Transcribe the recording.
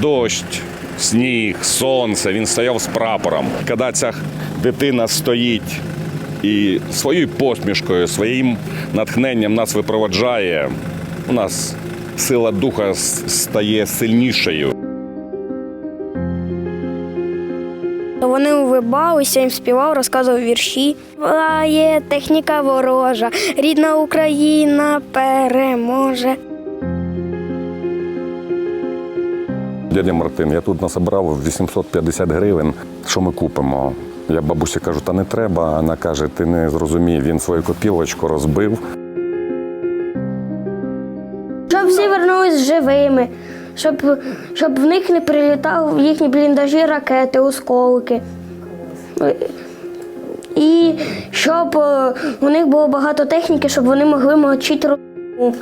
дощ, сніг, сонце. Він стояв з прапором. Коли ця дитина стоїть і своєю посмішкою, своїм натхненням нас випроваджає, у нас сила духа стає сильнішою. Вони улибалися, їм співав, розказував вірші. Є техніка ворожа, рідна Україна переможе. Дядя Мартин, я тут насобрав 850 гривень. Що ми купимо? Я бабусі кажу, та не треба. Вона каже, ти не зрозумів, він свою копілочку розбив. Щоб всі вернулись живими, щоб, щоб в них не прилітали в їхні бліндажі ракети, осколки. І щоб у них було багато техніки, щоб вони могли мочити руку.